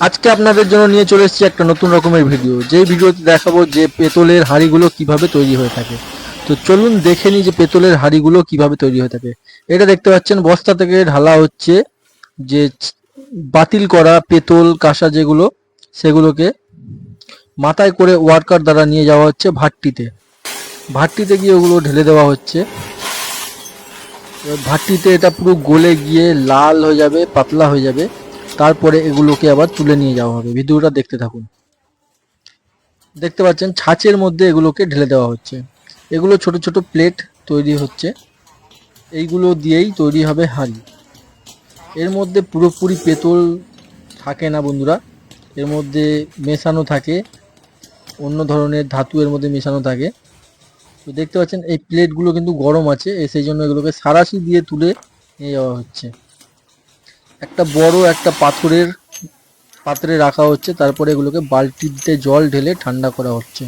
আজকে আপনাদের জন্য নিয়ে চলে এসেছি একটা নতুন রকমের ভিডিও যেই ভিডিওতে দেখাবো যে পেতলের হাঁড়িগুলো কীভাবে তৈরি হয়ে থাকে। তো চলুন দেখে নিই যে পেতলের হাঁড়িগুলো কীভাবে তৈরি হয়ে থাকে। এটা দেখতে পাচ্ছেন, বস্তা থেকে ঢালা হচ্ছে যে বাতিল করা পেতল কাঁসা যেগুলো, সেগুলোকে মাথায় করে ওয়ার্কার দ্বারা নিয়ে যাওয়া হচ্ছে ভাট্টিতে। ভাট্টিতে গিয়ে ওগুলো ঢেলে দেওয়া হচ্ছে। ভাট্টিতে এটা পুরো গলে গিয়ে লাল হয়ে যাবে, পাতলা হয়ে যাবে। তারপরে এগুলোকে আবার তুলে নিয়ে যাওয়া হবে। ভিডিওটা দেখতে থাকুন। দেখতে পাচ্ছেন, ছাঁচের মধ্যে এগুলোকে ঢেলে দেওয়া হচ্ছে। এগুলো ছোট ছোট প্লেট তৈরি হচ্ছে। এইগুলো দিয়েই তৈরি হবে হাঁড়ি। এর মধ্যে পুরোপুরি পেতল থাকে না বন্ধুরা। এর মধ্যে মেশানো থাকে। অন্য ধরনের ধাতু এর মধ্যে মেশানো থাকে। তো দেখতে পাচ্ছেন, এই প্লেটগুলো কিন্তু গরম আছে। সেই জন্য এগুলোকে সারাশি দিয়ে তুলে নিয়ে যাওয়া হচ্ছে। একটা বড় একটা পাথরের, পাত্রে রাখা হচ্ছে, তারপরে এগুলোকে বালতিতে জল ঢেলে ঠান্ডা করা হচ্ছে।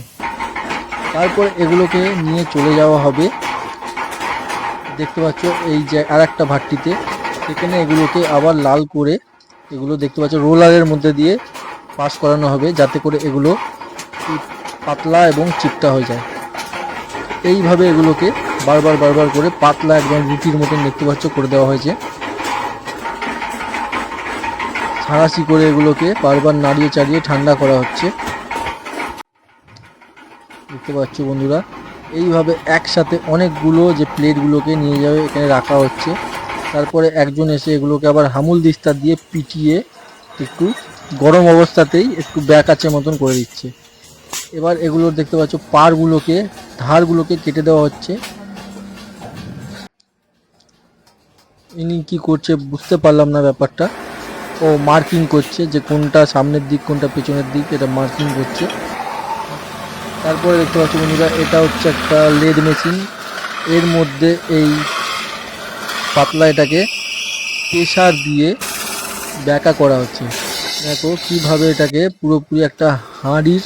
তারপর এগুলোকে নিয়ে চলে যাওয়া হবে। দেখতে পাচ্ছ এই যে আর একটা ভাট্টিতে। সেখানে এগুলোকে আবার লাল করে এগুলো দেখতে পাচ্ছ রোলারের মধ্যে দিয়ে পাস করানো হবে, যাতে করে এগুলো পাতলা এবং চিপটা হয়ে যায়। এইভাবে এগুলোকে বারবার বারবার করে পাতলা একদম রুটির মতন দেখতে পাচ্ছ করে দেওয়া হয়েছে। ছাড়াশি করে এগুলোকে বারবার নাড়িয়ে চাড়িয়ে ঠান্ডা করা হচ্ছে। দেখতে পাচ্ছ বন্ধুরা, এইভাবে একসাথে অনেকগুলো যে প্লেটগুলোকে নিয়ে যাবে, এখানে রাখা হচ্ছে। তারপরে একজন এসে এগুলোকে আবার হামুল দিস্তা দিয়ে পিটিয়ে একটু গরম অবস্থাতেই একটু ব্যাকাচের মতন করে দিচ্ছে। এবার এগুলো দেখতে পাচ্ছ পারগুলোকে ধারগুলোকে কেটে দেওয়া হচ্ছে। ইনি কি করছে বুঝতে পারলাম না ব্যাপারটা। ও মার্কিং করছে যে কোনটা সামনের দিক, কোনটা পেছনের দিক, এটা মার্কিং করছে। তারপরে দেখতে পাচ্ছি বন্ধুরা, এটা হচ্ছে একটা লেদ মেশিন এর মধ্যে এই পাতলা এটাকে প্রেশার দিয়ে ব্যাকা করা হচ্ছে। দেখো কীভাবে এটাকে পুরোপুরি একটা হাঁড়ির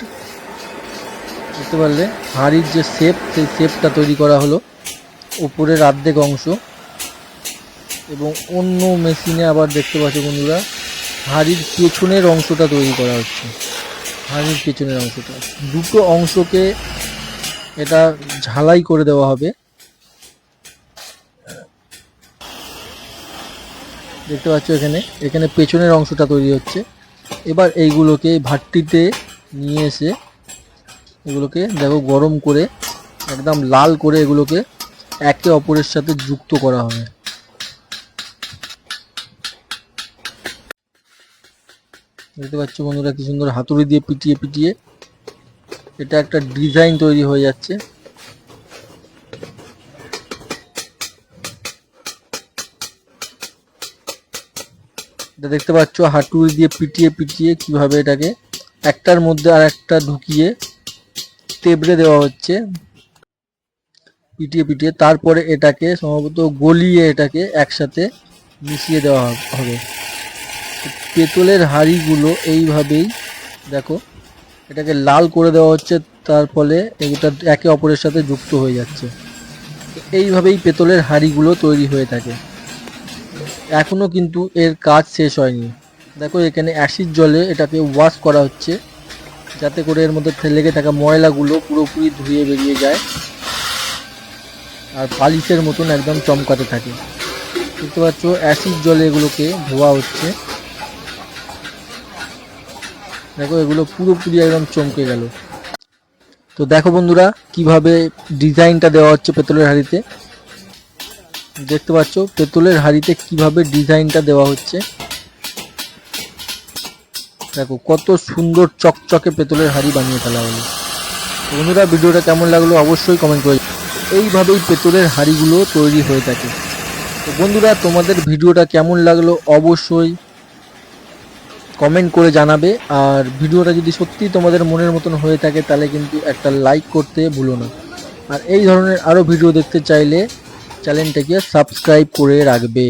বুঝতে পারলে? হাঁড়ির যে শেপ সেই শেপটা তৈরি করা হলো উপরের অর্ধেক অংশ। এবং অন্য মেশিনে আবার দেখতে পাচ্ছি বন্ধুরা হাঁড়ির পেছনের অংশটা তৈরি করা হচ্ছে। হাঁড়ির পেছনের অংশটা। দুটো অংশকে এটা ঝালাই করে দেওয়া হবে। দেখতে পাচ্ছ এখানে এখানে পেছনের অংশটা তৈরি হচ্ছে। এবার এইগুলোকে ভাট্টিতে নিয়ে এসে এগুলোকে দেখো গরম করে, একদম লাল করে এগুলোকে একে অপরের সাথে যুক্ত করা হবে। দেখতে পাচ্ছ বন্ধুরা কি সুন্দর হাতুড়ি দিয়ে পিটিয়ে পিটিয়ে এটা একটা ডিজাইন তৈরি হয়ে যাচ্ছে। এটা দেখতে পাচ্ছ হাতুড়ি দিয়ে পিটিয়ে পিটিয়ে কীভাবে এটাকে একটার মধ্যে আর একটা ঢুকিয়ে তেবড়ে দেওয়া হচ্ছে। পিটিয়ে পিটিয়ে তারপরে এটাকে সম্ভবত গলিয়ে এটাকে একসাথে মিশিয়ে দেওয়া হবে। পেতলের হাঁড়িগুলো এইভাবেই, দেখো, এটাকে লাল করে দেওয়া হচ্ছে, তার ফলে এটা একে অপরের সাথে যুক্ত হয়ে যাচ্ছে। এইভাবেই পেতলের হাঁড়িগুলো তৈরি হয়ে থাকে। এখনও কিন্তু এর কাজ শেষ হয়নি। দেখো, এখানে অ্যাসিড জলে এটাকে ওয়াশ করা হচ্ছে, যাতে করে এর মধ্যে লেগে থাকা ময়লাগুলো পুরোপুরি ধুয়ে বেরিয়ে যায় আর পালিশের মতন একদম চমকাতে থাকে। দেখতে পাচ্ছ, অ্যাসিড জলে এগুলোকে ধোয়া হচ্ছে। দেখো, এগুলো পুরোপুরি একদম চমকে গেল। তো দেখো বন্ধুরা, কীভাবে ডিজাইনটা দেওয়া হচ্ছে পেতলের হাঁড়িতে। দেখতে পাচ্ছ, পেতলের হাঁড়িতে কীভাবে ডিজাইনটা দেওয়া হচ্ছে। দেখো, কত সুন্দর চকচকে পেতলের হাঁড়ি বানিয়ে ফেলা হলো। বন্ধুরা, ভিডিওটা কেমন লাগল অবশ্যই কমেন্ট করে এইভাবেই পেতলের হাঁড়িগুলো তৈরি হয়ে থাকে। তো বন্ধুরা, তোমাদের ভিডিওটা কেমন লাগল অবশ্যই কমেন্ট করে জানাবে। আর ভিডিওটা যদি সত্যি তোমাদের মনের মতন হয়ে থাকে, তাহলে কিন্তু একটা লাইক করতে ভুলো না। আর এই ধরনের আরও ভিডিও দেখতে চাইলে চ্যানেলটাকে সাবস্ক্রাইব করে রাখবে।